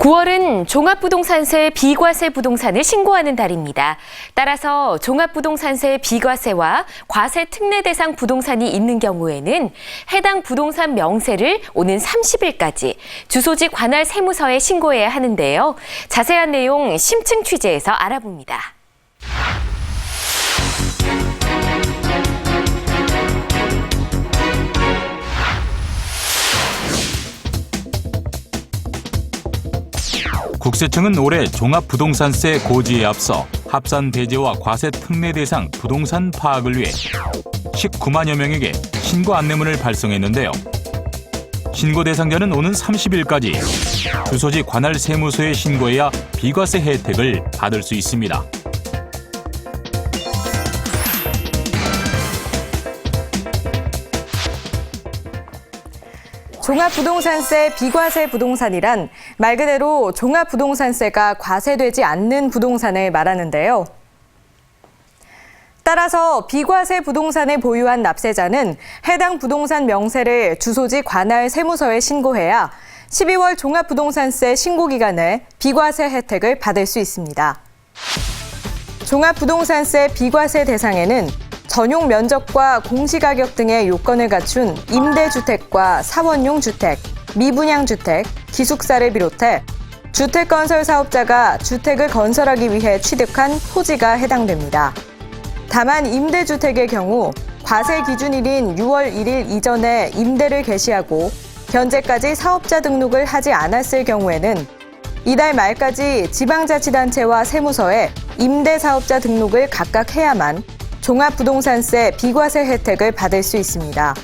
9월은 종합부동산세 비과세 부동산을 신고하는 달입니다. 따라서 종합부동산세 비과세와 과세 특례 대상 부동산이 있는 경우에는 해당 부동산 명세를 오는 30일까지 주소지 관할 세무서에 신고해야 하는데요. 자세한 내용 심층 취재에서 알아봅니다. 국세청은 올해 종합부동산세 고지에 앞서 합산 배제와 과세 특례 대상 부동산 파악을 위해 19만여 명에게 신고 안내문을 발송했는데요. 신고 대상자는 오는 30일까지 주소지 관할 세무서에 신고해야 비과세 혜택을 받을 수 있습니다. 종합부동산세 비과세 부동산이란 말 그대로 종합부동산세가 과세되지 않는 부동산을 말하는데요. 따라서 비과세 부동산을 보유한 납세자는 해당 부동산 명세를 주소지 관할 세무서에 신고해야 12월 종합부동산세 신고 기간에 비과세 혜택을 받을 수 있습니다. 종합부동산세 비과세 대상에는 전용 면적과 공시가격 등의 요건을 갖춘 임대주택과 사원용 주택, 미분양 주택, 기숙사를 비롯해 주택 건설 사업자가 주택을 건설하기 위해 취득한 토지가 해당됩니다. 다만 임대주택의 경우 과세 기준일인 6월 1일 이전에 임대를 개시하고 현재까지 사업자 등록을 하지 않았을 경우에는 이달 말까지 지방자치단체와 세무서에 임대사업자 등록을 각각 해야만 종합부동산세 비과세 혜택을 받을 수 있습니다.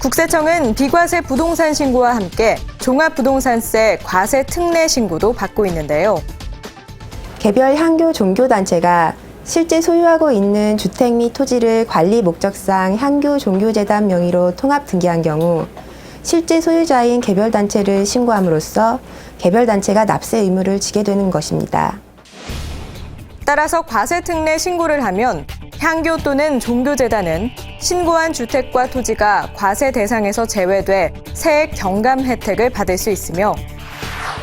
국세청은 비과세 부동산 신고와 함께 종합부동산세 과세 특례 신고도 받고 있는데요. 개별 향교 종교단체가 실제 소유하고 있는 주택 및 토지를 관리 목적상 향교 종교재단 명의로 통합 등기한 경우 실제 소유자인 개별 단체를 신고함으로써 개별 단체가 납세 의무를 지게 되는 것입니다. 따라서 과세 특례 신고를 하면 향교 또는 종교재단은 신고한 주택과 토지가 과세 대상에서 제외돼 세액 경감 혜택을 받을 수 있으며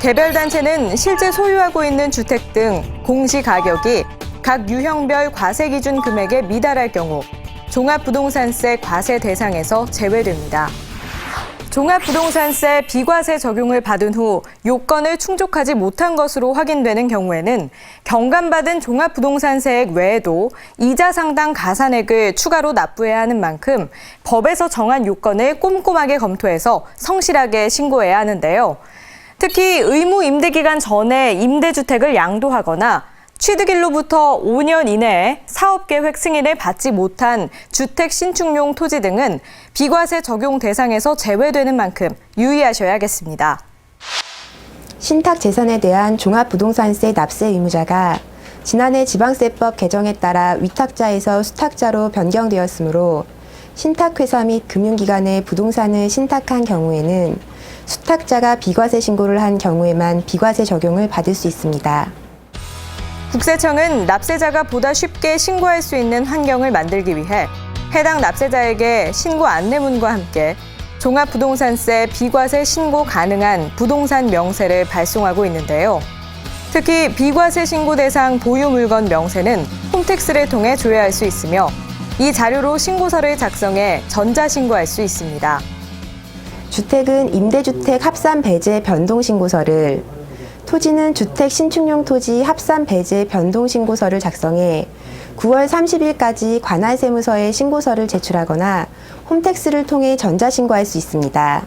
개별단체는 실제 소유하고 있는 주택 등 공시 가격이 각 유형별 과세 기준 금액에 미달할 경우 종합부동산세 과세 대상에서 제외됩니다. 종합부동산세 비과세 적용을 받은 후 요건을 충족하지 못한 것으로 확인되는 경우에는 경감받은 종합부동산세액 외에도 이자 상당 가산액을 추가로 납부해야 하는 만큼 법에서 정한 요건을 꼼꼼하게 검토해서 성실하게 신고해야 하는데요. 특히 의무 임대 기간 전에 임대주택을 양도하거나 취득일로부터 5년 이내에 사업계획 승인을 받지 못한 주택 신축용 토지 등은 비과세 적용 대상에서 제외되는 만큼 유의하셔야겠습니다. 신탁 재산에 대한 종합부동산세 납세 의무자가 지난해 지방세법 개정에 따라 위탁자에서 수탁자로 변경되었으므로 신탁회사 및 금융기관에 부동산을 신탁한 경우에는 수탁자가 비과세 신고를 한 경우에만 비과세 적용을 받을 수 있습니다. 국세청은 납세자가 보다 쉽게 신고할 수 있는 환경을 만들기 위해 해당 납세자에게 신고 안내문과 함께 종합부동산세 비과세 신고 가능한 부동산 명세를 발송하고 있는데요. 특히 비과세 신고 대상 보유 물건 명세는 홈택스를 통해 조회할 수 있으며 이 자료로 신고서를 작성해 전자신고할 수 있습니다. 주택은 임대주택 합산 배제 변동 신고서를 토지는 주택 신축용 토지 합산 배제 변동 신고서를 작성해 9월 30일까지 관할 세무서에 신고서를 제출하거나 홈택스를 통해 전자 신고할 수 있습니다.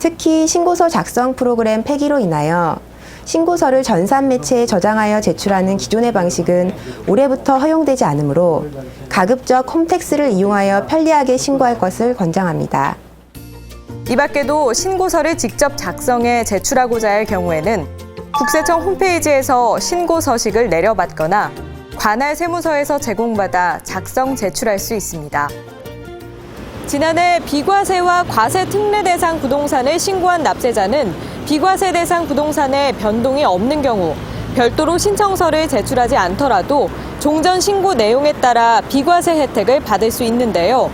특히 신고서 작성 프로그램 폐기로 인하여 신고서를 전산 매체에 저장하여 제출하는 기존의 방식은 올해부터 허용되지 않으므로 가급적 홈택스를 이용하여 편리하게 신고할 것을 권장합니다. 이 밖에도 신고서를 직접 작성해 제출하고자 할 경우에는 국세청 홈페이지에서 신고 서식을 내려받거나 관할 세무서에서 제공받아 작성 제출할 수 있습니다. 지난해 비과세와 과세 특례 대상 부동산을 신고한 납세자는 비과세 대상 부동산에 변동이 없는 경우 별도로 신청서를 제출하지 않더라도 종전 신고 내용에 따라 비과세 혜택을 받을 수 있는데요.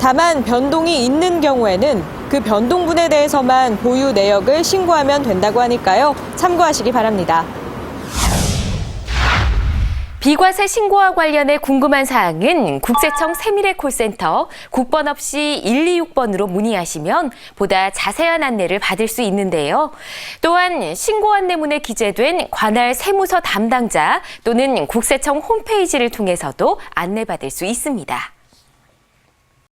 다만 변동이 있는 경우에는 그 변동분에 대해서만 보유 내역을 신고하면 된다고 하니까요. 참고하시기 바랍니다. 비과세 신고와 관련해 궁금한 사항은 국세청 세밀의 콜센터 국번 없이 126번으로 문의하시면 보다 자세한 안내를 받을 수 있는데요. 또한 신고 안내문에 기재된 관할 세무서 담당자 또는 국세청 홈페이지를 통해서도 안내받을 수 있습니다.